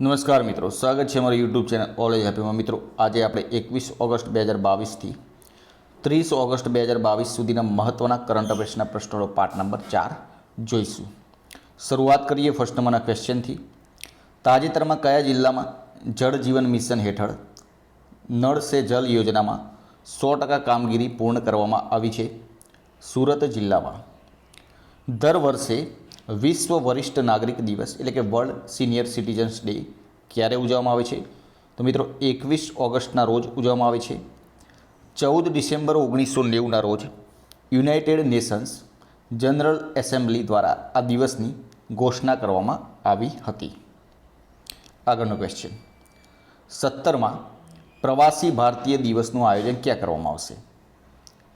નમસ્કાર મિત્રો, સ્વાગત છે અમારી યુટ્યુબ ચેનલ ઓલેજ હેપીમાં મિત્રો, આજે આપણે એકવીસ ઓગસ્ટ બે હજાર બાવીસથી ત્રીસ ઓગસ્ટ બે હજાર બાવીસ સુધીના મહત્ત્વના કરંટ અફેર્સના પ્રશ્નોનો પાઠ નંબર ચાર જોઈશું. શરૂઆત કરીએ ફર્સ્ટ નંબરના ક્વેશ્ચનથી તાજેતરમાં કયા જિલ્લામાં જળ જીવન મિશન હેઠળ નળ સે જલ યોજનામાં સો ટકા કામગીરી પૂર્ણ કરવામાં આવી છે? સુરત જિલ્લામાં. દર વર્ષે વિશ્વ વરિષ્ઠ નાગરિક દિવસ, એટલે કે વર્લ્ડ સિનિયર સિટીઝન્સ ડે, ક્યારે ઉજવવામાં આવે છે? તો મિત્રો, એકવીસ ઓગસ્ટના રોજ ઉજવવામાં આવે છે. ચૌદ ડિસેમ્બર ઓગણીસો નેવુંના રોજ યુનાઇટેડ નેશન્સ જનરલ એસેમ્બલી દ્વારા આ દિવસની ઘોષણા કરવામાં આવી હતી. આગળનો ક્વેશ્ચન સત્તરમાં પ્રવાસી ભારતીય દિવસનું આયોજન ક્યાં કરવામાં આવશે?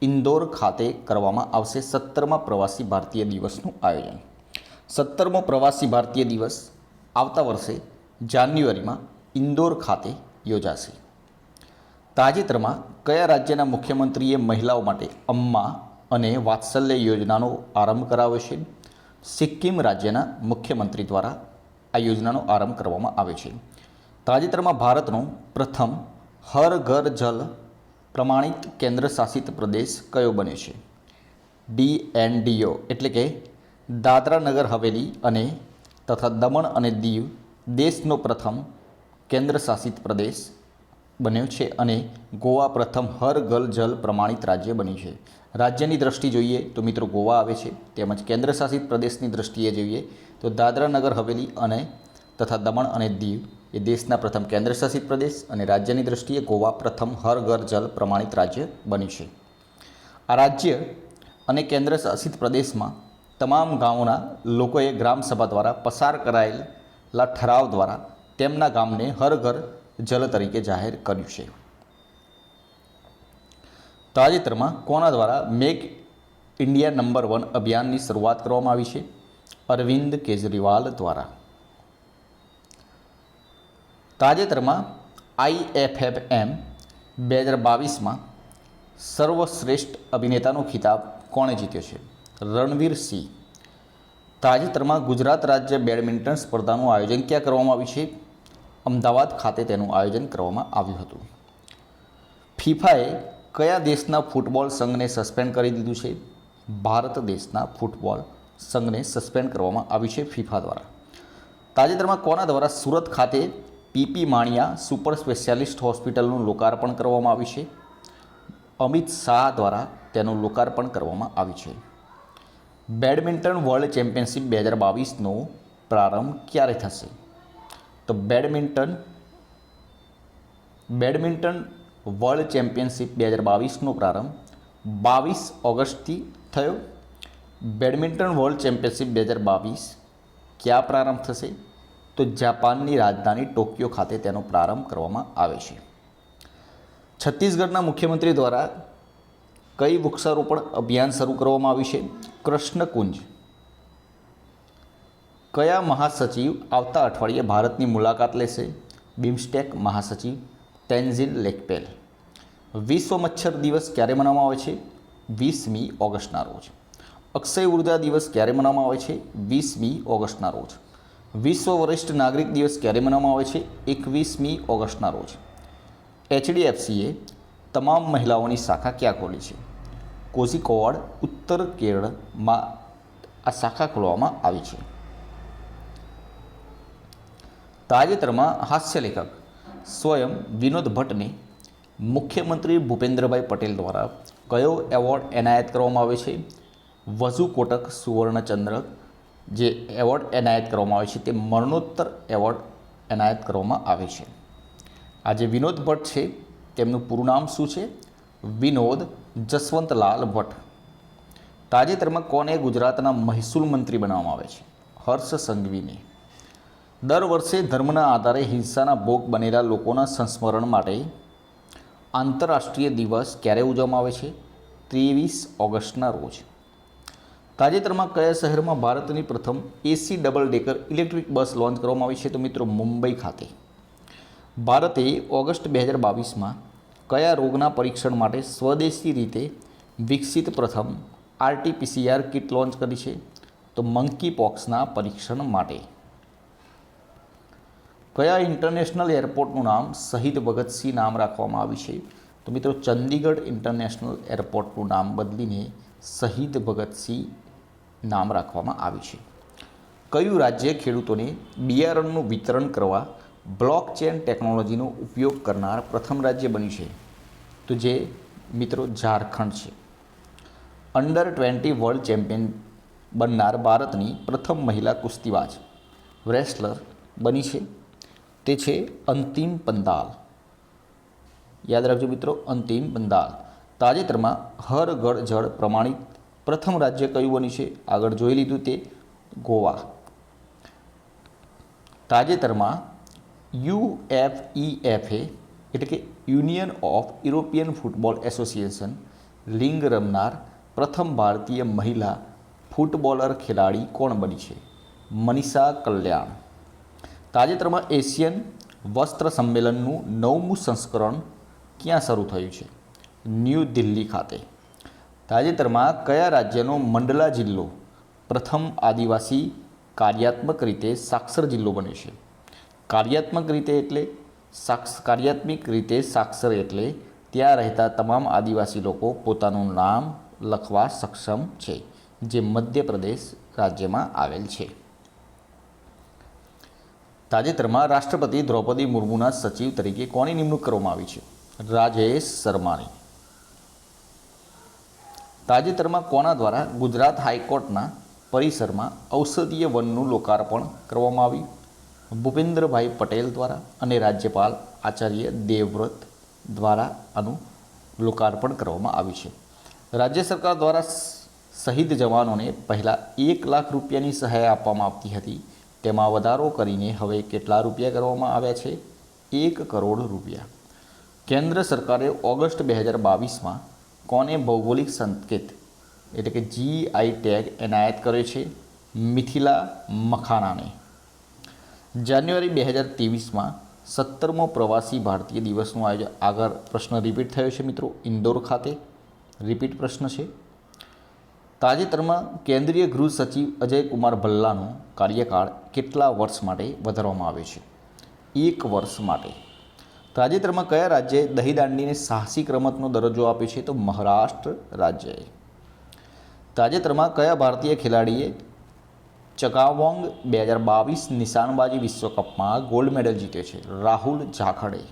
ઇન્દોર ખાતે કરવામાં આવશે સત્તરમાં પ્રવાસી ભારતીય દિવસનું આયોજન. સત્તરમો પ્રવાસી ભારતીય દિવસ આવતા વર્ષે જાન્યુઆરીમાં ઇન્દોર ખાતે યોજાશે. તાજેતરમાં કયા રાજ્યના મુખ્યમંત્રીએ મહિલાઓ માટે અમ્મા અને વાત્સલ્ય યોજનાનો આરંભ કરાવ્યો છે? સિક્કિમ રાજ્યના મુખ્યમંત્રી દ્વારા આ યોજનાનો આરંભ કરવામાં આવ્યો છે. તાજેતરમાં ભારતનો પ્રથમ હર ઘર જલ પ્રમાણિત કેન્દ્ર શાસિત પ્રદેશ કયો બન્યો છે? ડી એન ડીઓ એટલે કે દાદરા નગર હવેલી અને તથા દમણ અને દીવ દેશનો પ્રથમ કેન્દ્ર શાસિત પ્રદેશ બન્યો છે અને ગોવા પ્રથમ હર ગલ જલ પ્રમાણિત રાજ્ય બન્યું છે. રાજ્યની દ્રષ્ટિ જોઈએ તો મિત્રો ગોવા આવે છે, તેમજ કેન્દ્ર શાસિત પ્રદેશની દ્રષ્ટિએ જોઈએ તો દાદરા નગર હવેલી અને તથા દમણ અને દીવ એ દેશના પ્રથમ કેન્દ્ર શાસિત પ્રદેશ અને રાજ્યની દ્રષ્ટિએ ગોવા પ્રથમ હર ઘર જલ પ્રમાણિત રાજ્ય બન્યું છે. આ રાજ્ય અને કેન્દ્ર શાસિત પ્રદેશમાં તમામ ગામોના લોકોએ ગ્રામસભા દ્વારા પસાર કરાયેલા ઠરાવ દ્વારા તેમના ગામને હર ઘર જલ તરીકે જાહેર કર્યું છે. તાજેતરમાં કોના દ્વારા મેક ઇન્ડિયા નંબર વન અભિયાનની શરૂઆત કરવામાં આવી છે? અરવિંદ કેજરીવાલ દ્વારા. તાજેતરમાં આઈએફએફએમ બે હજાર બાવીસમાં સર્વશ્રેષ્ઠ અભિનેતાનો ખિતાબ કોણે જીત્યો છે? રણવીર સિંહ. તાજેતરમાં ગુજરાત રાજ્ય બેડમિન્ટન સ્પર્ધાનું આયોજન ક્યાં કરવામાં આવ્યું છે? અમદાવાદ ખાતે તેનું આયોજન કરવામાં આવ્યું હતું. ફિફાએ કયા દેશના ફૂટબોલ સંઘને સસ્પેન્ડ કરી દીધું છે? ભારત દેશના ફૂટબોલ સંઘને સસ્પેન્ડ કરવામાં આવ્યું છે ફિફા દ્વારા. તાજેતરમાં કોના દ્વારા? સુરત ખાતે પીપી માણિયા સુપર સ્પેશિયાલિસ્ટ હોસ્પિટલનું લોકાર્પણ કરવામાં આવ્યું છે. અમિત શાહ દ્વારા તેનું લોકાર્પણ કરવામાં આવ્યું છે. બેડમિન્ટન વર્લ્ડ ચેમ્પિયનશિપ બે હજાર બાવીસનો પ્રારંભ ક્યારે થશે? તો બેડમિન્ટન બેડમિન્ટન વર્લ્ડ ચેમ્પિયનશિપ બે હજાર બાવીસનો પ્રારંભ બાવીસ ઓગસ્ટથી થયો. બેડમિન્ટન વર્લ્ડ ચેમ્પિયનશિપ બે હજાર બાવીસ ક્યાં પ્રારંભ થશે? તો જાપાનની રાજધાની ટોક્યો ખાતે તેનો પ્રારંભ કરવામાં આવે છે. છત્તીસગઢના મુખ્યમંત્રી દ્વારા કઈ વૃક્ષારોપણ અભિયાન શરૂ કરવામાં આવ્યું છે? કૃષ્ણકુંજ. કયા મહાસચિવ આવતા અઠવાડિયે ભારતની મુલાકાત લેશે? બિમસ્ટેક મહાસચિવ તેન્ઝિન લેકપેલ. વિશ્વ મચ્છર દિવસ ક્યારે મનાવવામાં આવે છે? વીસમી ઓગસ્ટના રોજ. અક્ષય ઊર્જા દિવસ ક્યારે મનાવવામાં આવે છે? વીસમી ઓગસ્ટના રોજ. વિશ્વ વરિષ્ઠ નાગરિક દિવસ ક્યારે મનાવવામાં આવે છે? એકવીસમી ઓગસ્ટના રોજ. એચડીએફસીએ તમામ મહિલાઓની શાખા ક્યાં ખોલી છે? કોઝિકોડ ઉત્તર કેરળમાં આ શાખા ખોલવામાં આવી છે. તાજેતરમાં હાસ્યલેખક સ્વયં વિનોદ ભટ્ટને મુખ્યમંત્રી ભૂપેન્દ્રભાઈ પટેલ દ્વારા કયો એવોર્ડ એનાયત કરવામાં આવે છે? વઝુ કોટક સુવર્ણચંદ્રક જે એવોર્ડ એનાયત કરવામાં આવે છે તે મરણોત્તર એવોર્ડ એનાયત કરવામાં આવે છે. આજે વિનોદ ભટ્ટ છે, તેમનું પૂરું નામ શું છે? વિનોદ જસવંતલાલ ભટ્ટ. તાજેતરમાં કોને ગુજરાતના મહેસૂલ મંત્રી બનાવવામાં આવે છે? હર્ષ સંઘવીને. દર વર્ષે ધર્મના આધારે હિંસાના ભોગ બનેલા લોકોના સંસ્મરણ માટે આંતરરાષ્ટ્રીય દિવસ ક્યારે ઉજવવામાં આવે છે? ત્રેવીસ ઓગસ્ટના રોજ. તાજેતરમાં કયા શહેરમાં ભારતની પ્રથમ AC double decker electric bus launch કરવામાં આવી છે? તો મિત્રો મુંબઈ ખાતે. ભારતે ઓગસ્ટ બે હજાર બાવીસમાં કયા રોગના પરીક્ષણ માટે સ્વદેશી રીતે વિકસિત પ્રથમ આરટીપીસીઆર કિટ લોન્ચ કરી છે? તો મંકી પોક્સના પરીક્ષણ માટે. કયા ઇન્ટરનેશનલ એરપોર્ટનું નામ શહીદ ભગતસિંહ નામ રાખવામાં આવ્યું છે? તો મિત્રો, ચંદીગઢ ઇન્ટરનેશનલ એરપોર્ટનું નામ બદલીને શહીદ ભગતસિંહ નામ રાખવામાં આવ્યું છે. કયું રાજ્ય ખેડૂતોને બિયારણનું વિતરણ કરવા બ્લોકચેન ટેકનોલોજીનો ઉપયોગ કરનાર પ્રથમ રાજ્ય બન્યું છે. તો જે, મિત્રો, ઝારખંડ છે. અંડર ટ્વેન્ટી વર્લ્ડ ચેમ્પિયન બનનાર ભારતની પ્રથમ મહિલા કુસ્તીબાજ રેસલર બની છે. તે છે અંતિમ પંદાલ યાદ રાખજો મિત્રો, અંતિમ પંદાલ તાજેતરમાં હરગઢ જળ પ્રમાણિત પ્રથમ રાજ્ય કયું બન્યું છે? આગળ જોઈ લીધું તે ગોવા. તાજેતરમાં યુએફઈએફએ એટલે કે union of European football association league રમનાર પ્રથમ ભારતીય મહિલા ફૂટબોલર ખેલાડી કોણ બની છે? મનીષા કલ્યાણ. તાજેતરમાં એશિયન વસ્ત્ર સંમેલનનું નવમું સંસ્કરણ ક્યાં શરૂ થયું છે? ન્યૂ દિલ્હી ખાતે. તાજેતરમાં કયા રાજ્યનો મંડલા જિલ્લો પ્રથમ આદિવાસી કાર્યાત્મક રીતે સાક્ષર જિલ્લો બન્યો છે? કાર્યાત્મક રીતે એટલે સાક્ષ, કાર્યાત્મક રીતે સાક્ષર એટલે ત્યાં રહેતા તમામ આદિવાસી લોકો પોતાનું નામ લખવા સક્ષમ છે, જે મધ્યપ્રદેશ રાજ્યમાં આવેલ છે. તાજેતરમાં રાષ્ટ્રપતિ દ્રૌપદી મુર્મુના સચિવ તરીકે કોની નિમણૂક કરવામાં આવી છે? રાજેશ શર્માની. તાજેતરમાં કોના દ્વારા ગુજરાત હાઈકોર્ટના પરિસરમાં ઔષધીય વનનું લોકાર્પણ કરવામાં આવ્યું? ભૂપેન્દ્રભાઈ પટેલ દ્વારા અને રાજ્યપાલ આચાર્ય દેવવ્રત દ્વારા આનું લોકાર્પણ કરવામાં આવ્યું છે. રાજ્ય સરકાર દ્વારા શહીદ જવાનોને પહેલાં એક લાખ રૂપિયાની સહાય આપવામાં આવતી હતી. તેમાં વધારો કરીને હવે કેટલા રૂપિયા કરવામાં આવ્યા છે? એક કરોડ રૂપિયા. કેન્દ્ર સરકારે ઓગસ્ટ બે હજાર બાવીસમાં કોને ભૌગોલિક સંકેત એટલે કે જીઆઈ ટેગ એનાયત કર્યો છે? મિથિલા મખાનાને જાન્યુઆરી બે હજાર ત્રેવીસમાં સત્તરમો પ્રવાસી ભારતીય દિવસનું આયોજન, આગળ પ્રશ્ન રિપીટ થયો છે મિત્રો. ઇન્દોર ખાતે રિપીટ પ્રશ્ન છે. તાજેતરમાં કેન્દ્રીય ગૃહ સચિવ અજય કુમાર ભલ્લાનો કાર્યકાળ કેટલા વર્ષ માટે વધારવામાં આવ્યો છે? એક વર્ષ માટે. તાજેતરમાં કયા રાજ્યએ દહીદાંડીને સાહસિક રમતનો દરજ્જો આપ્યો છે? તો મહારાષ્ટ્ર રાજ્યએ. તાજેતરમાં કયા ભારતીય ખેલાડીએ ચકાવોંગ બે હજાર બાવીસ નિશાનબાજી વિશ્વકપમાં ગોલ્ડ મેડલ જીત્યો છે રાહુલ ઝાખડે.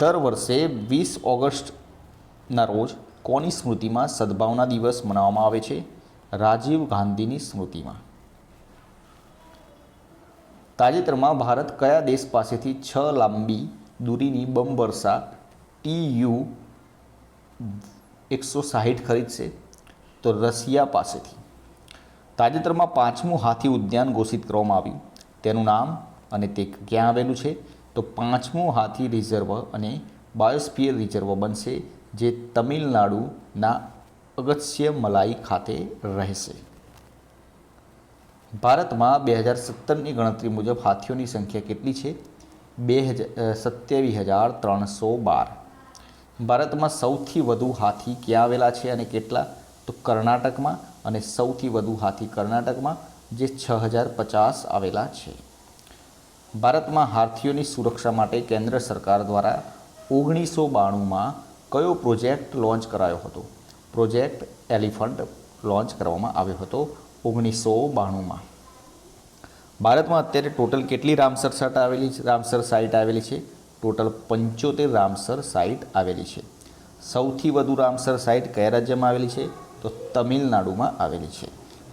દર વર્ષે વીસ ઓગસ્ટના રોજ કોની સ્મૃતિમાં સદભાવના દિવસ મનાવવામાં આવે છે? રાજીવ ગાંધીની સ્મૃતિમાં. તાજેતરમાં ભારત કયા દેશ પાસેથી છ લાંબી દૂરીની બમ ટી ટીયુ એકસો સાહીઠ ખરીદશે? તો રશિયા પાસેથી. તાજેતરમાં પાંચમું હાથી ઉદ્યાન ઘોષિત કરવામાં આવ્યું. તેનું નામ અને તે ક્યાં આવેલું છે? તો પાંચમું હાથી રિઝર્વ અને બાયોસ્ફિયર રિઝર્વ બનશે, જે તમિલનાડુના અગત્ય મલાઈ ખાતે રહેશે. ભારતમાં બે હજાર સત્તરની ગણતરી મુજબ હાથીઓની સંખ્યા કેટલી છે? બે હજાર સત્યાવીસ હજાર ત્રણસો બાર. ભારતમાં સૌથી વધુ હાથી ક્યાં આવેલા છે અને કેટલા? તો કર્ણાટકમાં અને સૌથી વધુ હાથી કર્ણાટકમાં, જે છ હજાર પચાસ આવેલા છે. ભારતમાં હાથીઓની સુરક્ષા માટે કેન્દ્ર સરકાર દ્વારા ઓગણીસો બાણુંમાં કયો પ્રોજેક્ટ લોન્ચ કરાયો હતો? પ્રોજેક્ટ એલિફન્ટ લોન્ચ કરવામાં આવ્યો હતો ઓગણીસો બાણુંમાં. ભારતમાં અત્યારે ટોટલ કેટલી રામસર સાઇટ આવેલી રામસર સાઇટ આવેલી છે? ટોટલ પંચોતેર રામસર સાઇટ આવેલી છે. સૌથી વધુ રામસર સાઇટ કયા રાજ્યમાં આવેલી છે? તો તમિલનાડુમાં આવેલી છે.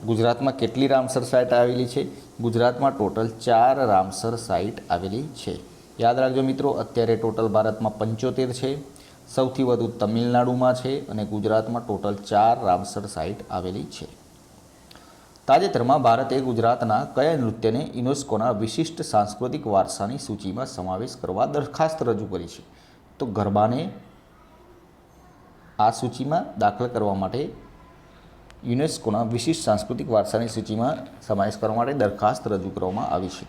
ગુજરાતમાં કેટલી રામસર સાઇટ આવેલી છે? ગુજરાતમાં ટોટલ ચાર રામસર સાઇટ આવેલી છે. યાદ રાખજો મિત્રો, અત્યારે ટોટલ ભારતમાં પંચોતેર છે. સૌથી વધુ તમિલનાડુમાં છે અને ગુજરાતમાં ટોટલ ચાર રામસર સાઇટ આવેલી છે. તાજેતરમાં ભારતે ગુજરાતના કયા નૃત્યને યુનેસ્કોના વિશિષ્ટ સાંસ્કૃતિક વારસાની સૂચિમાં સમાવેશ કરવા દરખાસ્ત રજૂ કરી છે? તો ગરબાને આ સૂચિમાં દાખલ કરવા માટે યુનેસ્કોના વિશિષ્ટ સાંસ્કૃતિક વારસાની સૂચિમાં સમાવેશ કરવા માટે દરખાસ્ત રજૂ કરવામાં આવી છે.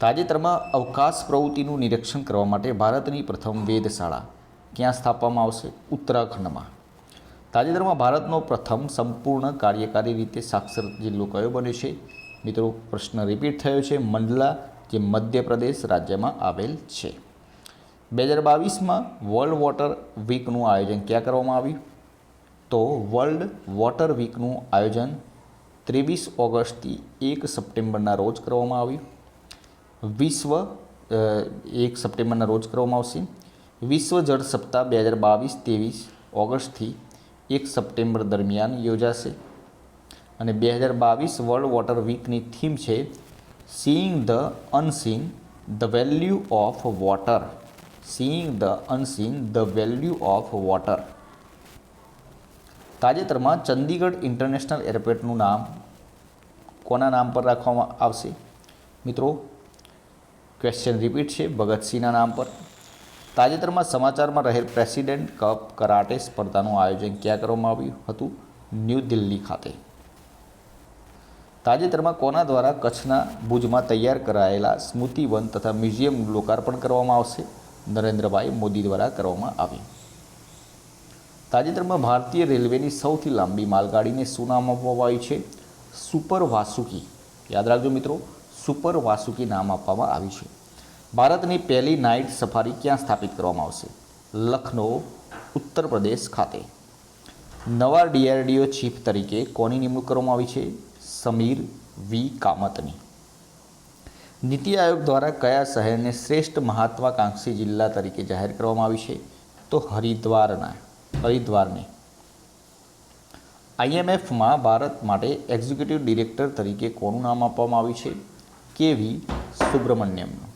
તાજેતરમાં અવકાશ પ્રવૃત્તિનું નિરીક્ષણ કરવા માટે ભારતની પ્રથમ વેધશાળા ક્યાં સ્થાપવામાં આવશે ઉત્તરાખંડમાં? તાજેતરમાં ભારતનો પ્રથમ સંપૂર્ણ કાર્યકારી રીતે સાક્ષર જિલ્લો કયો બન્યો છે? મિત્રો, પ્રશ્ન રિપીટ થયો છે. મંડલા, જે મધ્યપ્રદેશ રાજ્યમાં આવેલ છે. બે હજાર બાવીસમાં વર્લ્ડ વોટર વીકનું આયોજન ક્યાં કરવામાં આવ્યું? તો વર્લ્ડ વોટર વીકનું આયોજન ત્રેવીસ ઓગસ્ટથી એક સપ્ટેમ્બરના રોજ કરવામાં આવ્યું. વિશ્વ એક સપ્ટેમ્બરના રોજ કરવામાં આવશે. વિશ્વ જળ સપ્તાહ બે હજાર બાવીસ ત્રેવીસ ઓગસ્ટથી એક સપ્ટેમ્બર દરમિયાન યોજાશે. અને બે હજાર બાવીસ વર્લ્ડ વોટર વીકની થીમ છે seeing the unseen the value of water seeing the unseen the value of water તાજેતરમાં ચંદીગઢ ઇન્ટરનેશનલ એરપોર્ટનું નામ કોના નામ પર રાખવામાં આવશે? મિત્રો ક્વેશ્ચન રિપીટ છે. ભગતસિંહના નામ પર. તાજેતરમાં સમાચારમાં રહેલ પ્રેસિડેન્ટ કપ કરાટે સ્પર્ધાનું આયોજન ક્યાં કરવામાં આવ્યું હતું? ન્યૂ દિલ્હી ખાતે. તાજેતરમાં કોના દ્વારા કચ્છના ભુજમાં તૈયાર કરાયેલા સ્મૃતિવન તથા મ્યુઝિયમનું લોકાર્પણ કરવામાં આવશે? નરેન્દ્રભાઈ મોદી દ્વારા કરવામાં આવ્યું. તાજેતરમાં ભારતીય રેલવેની સૌથી લાંબી માલગાડીને શું નામ આપવામાં આવ્યું છે. સુપર વાસુકી. યાદ રાખજો મિત્રો, સુપર વાસુકી નામ આપવામાં આવ્યું છે. ભારતની પહેલી નાઇટ સફારી ક્યાં સ્થાપિત કરવામાં આવશે? લખનૌ, ઉત્તર પ્રદેશ ખાતે. નવા ડીઆરડીઓ ચીફ તરીકે કોની નિમણૂક કરવામાં આવી છે? સમીર વી. કામતની. નીતિ આયોગ દ્વારા કયા શહેરને શ્રેષ્ઠ મહત્વાકાંક્ષી જિલ્લા તરીકે જાહેર કરવામાં આવી છે? તો હરિદ્વારના. હરિદ્વારને. આઈએમએફમાં ભારત માટે એક્ઝિક્યુટિવ ડિરેક્ટર તરીકે કોનું નામ આપવામાં આવ્યું છે? કેવી સુબ્રમણ્યમનું.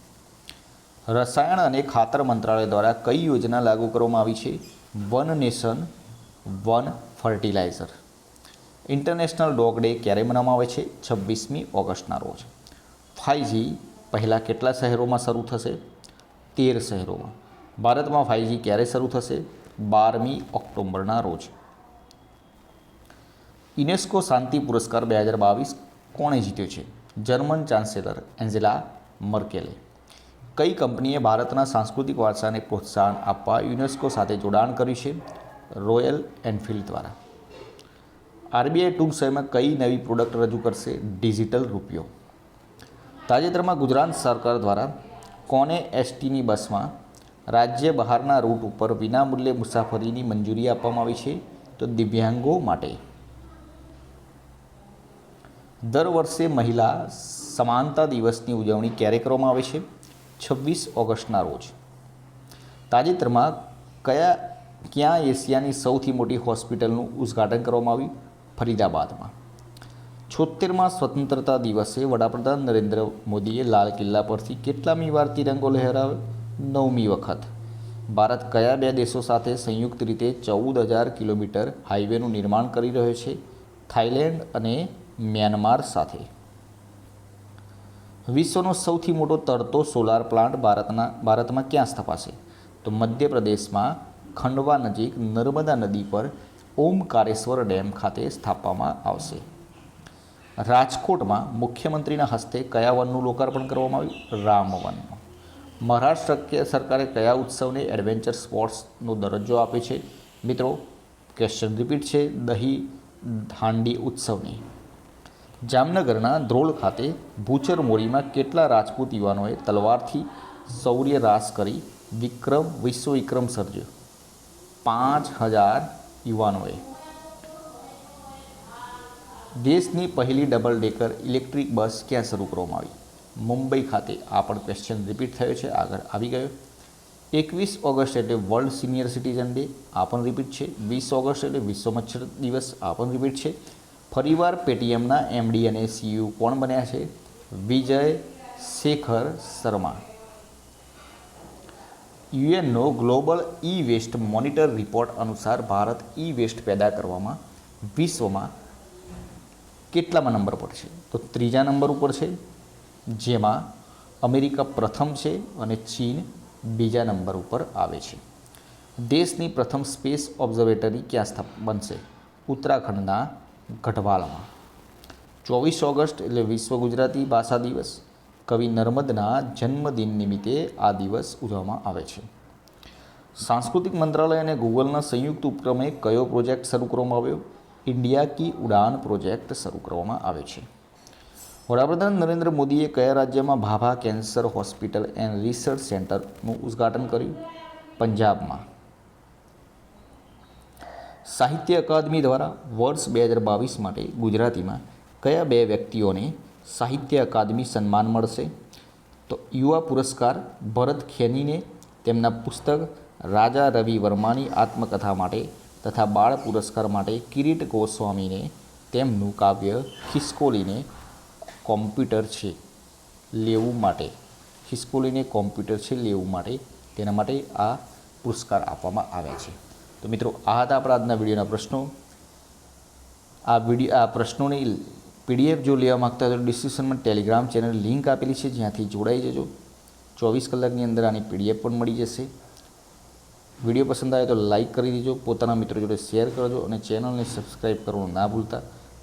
રસાયણ અને ખાતર મંત્રાલય દ્વારા કઈ યોજના લાગુ કરવામાં આવી છે? One nation, one fertiliser. International dog day ક્યારે મનાવવામાં આવે છે? છવ્વીસમી ઓગસ્ટના રોજ. ફાઇવજી પહેલાં કેટલા શહેરોમાં શરૂ થશે? તેર શહેરોમાં. ભારતમાં ફાઇવજી ક્યારે શરૂ થશે? બારમી ઓક્ટોબરના રોજ. યુનેસ્કો શાંતિ પુરસ્કાર બે હજાર બાવીસ કોણે જીત્યો છે? જર્મન ચાન્સેલર એન્જેલા મર્કેલે. કઈ કંપનીએ ભારતના સાંસ્કૃતિક વારસાને પ્રોત્સાહન આપવા યુનેસ્કો સાથે જોડાણ કર્યું છે? રોયલ એનફિલ્ડ દ્વારા. આરબીઆઈ ટૂંક સમયમાં કઈ નવી પ્રોડક્ટ રજૂ કરશે? ડિજિટલ રૂપિયો. તાજેતરમાં ગુજરાત સરકાર દ્વારા કોને એસટીની બસમાં રાજ્ય બહારના રૂટ ઉપર વિનામૂલ્યે મુસાફરીની મંજૂરી આપવામાં આવી છે તો દિવ્યાંગો માટે. દર વર્ષે મહિલા સમાનતા દિવસની ઉજવણી ક્યારે કરવામાં આવે છે? છવ્વીસ ઓગસ્ટના રોજ. તાજેતરમાં કયા, ક્યાં એશિયાની સૌથી મોટી હોસ્પિટલનું ઉદ્ઘાટન કરવામાં આવ્યું? ફરીદાબાદમાં. છોતેરમાં સ્વતંત્રતા દિવસે વડાપ્રધાન નરેન્દ્ર મોદીએ લાલ કિલ્લા પરથી કેટલામી વાર તિરંગો લહેરાવ્યો? નવમી વખત. ભારત કયા બે દેશો સાથે સંયુક્ત રીતે ચૌદ હજાર કિલોમીટર હાઈવેનું નિર્માણ કરી રહ્યો છે? થાઈલેન્ડ અને મ્યાનમાર સાથે. વિશ્વનો સૌથી મોટો તરતો સોલાર પ્લાન્ટ ભારતના, ભારતમાં ક્યાં સ્થપાશે? તો મધ્યપ્રદેશમાં ખંડવા નજીક નર્મદા નદી પર ઓમકારેશ્વર ડેમ ખાતે સ્થાપવામાં આવશે. રાજકોટમાં મુખ્યમંત્રીના હસ્તે કયા વનનું લોકાર્પણ કરવામાં આવ્યું? રામ વનનું મહારાષ્ટ્ર સરકારે કયા ઉત્સવને એડવેન્ચર સ્પોર્ટ્સનો દરજ્જો આપે છે? મિત્રો ક્વેશ્ચન રિપીટ છે. દહી હાંડી ઉત્સવની. જામનગરના ધ્રોળ ખાતે ભૂચર મોરીમાં કેટલા રાજપૂત યુવાનોએ તલવારથી શૌર્ય રાસ કરી વિક્રમ વિશ્વ વિક્રમ સર્જ્યો? પાંચ હજાર યુવાનોએ. દેશની પહેલી ડબલ ડેકર ઇલેક્ટ્રિક બસ ક્યાં શરૂ કરવામાં આવી? મુંબઈ ખાતે આ પણ ક્વેશ્ચન રિપીટ થયો છે, આગળ આવી ગયો. એકવીસ ઓગસ્ટ એટલે વર્લ્ડ સિનિયર સિટીઝન ડે આ પણ રિપીટ છે. વીસ ઓગસ્ટ એટલે વિશ્વ મચ્છર દિવસ, આ પણ રિપીટ છે. ફરીવાર પેટીએમના એમડી અને સીયુ કોણ બન્યા છે? Vijay Shekhar Sharma. યુએનનો global E waste monitor report અનુસાર ભારત ઈ વેસ્ટ પેદા કરવામાં વિશ્વમાં કેટલામાં નંબર પર છે? તો ત્રીજા નંબર ઉપર છે. જેમાં અમેરિકા પ્રથમ છે અને ચીન બીજા નંબર ઉપર આવે છે. દેશની પ્રથમ સ્પેસ ઓબ્ઝર્વેટરી ક્યાં સ્થાપ બનશે? ઉત્તરાખંડના ગઢવાલમાં. ચોવીસ ઓગસ્ટ એટલે વિશ્વ ગુજરાતી ભાષા દિવસ. કવિ નર્મદના જન્મદિન નિમિત્તે આ દિવસ ઉજવવામાં આવે છે. સાંસ્કૃતિક મંત્રાલય અને ગૂગલના સંયુક્ત ઉપક્રમે કયો પ્રોજેક્ટ શરૂ કરવામાં આવ્યો? ઇન્ડિયા કી ઉડાન પ્રોજેક્ટ શરૂ કરવામાં આવે છે. વડાપ્રધાન નરેન્દ્ર મોદીએ કયા રાજ્યમાં Bhabha cancer hospital and research સેન્ટરનું ઉદ્ઘાટન કર્યું? પંજાબમાં. સાહિત્ય અકાદમી દ્વારા વર્ષ બે હજાર બાવીસ માટે ગુજરાતીમાં કયા બે વ્યક્તિઓને સાહિત્ય અકાદમી સન્માન મળશે? તો યુવા પુરસ્કાર ભરત ખેનીને તેમના પુસ્તક રાજા રવિ વર્માની આત્મકથા માટે તથા બાળ પુરસ્કાર માટે કિરીટ ગોસ્વામીને તેમનું કાવ્ય ખિસકોલીને કોમ્પ્યુટર છે, લેવું માટે. ખિસકોલીને કોમ્પ્યુટર છે, લેવું માટે. તેના માટે આ પુરસ્કાર આપવામાં આવ્યા છે. તો મિત્રો, આ હતા આપણા આજના વિડીયોના પ્રશ્નો. આ વીડિયો આ પ્રશ્નોની પીડીએફ જો લેવા માગતા હોય તો ડિસ્ક્રિપ્શનમાં ટેલિગ્રામ ચેનલ લિંક આપેલી છે, જ્યાંથી જોડાઈ જજો. ચોવીસ કલાકની અંદર આની પીડીએફ પણ મળી જશે. વીડિયો પસંદ આવે તો લાઇક કરી દેજો. પોતાના મિત્રો જોડે શેર કરજો અને ચેનલને સબસ્ક્રાઈબ કરવાનું ના ભૂલતા.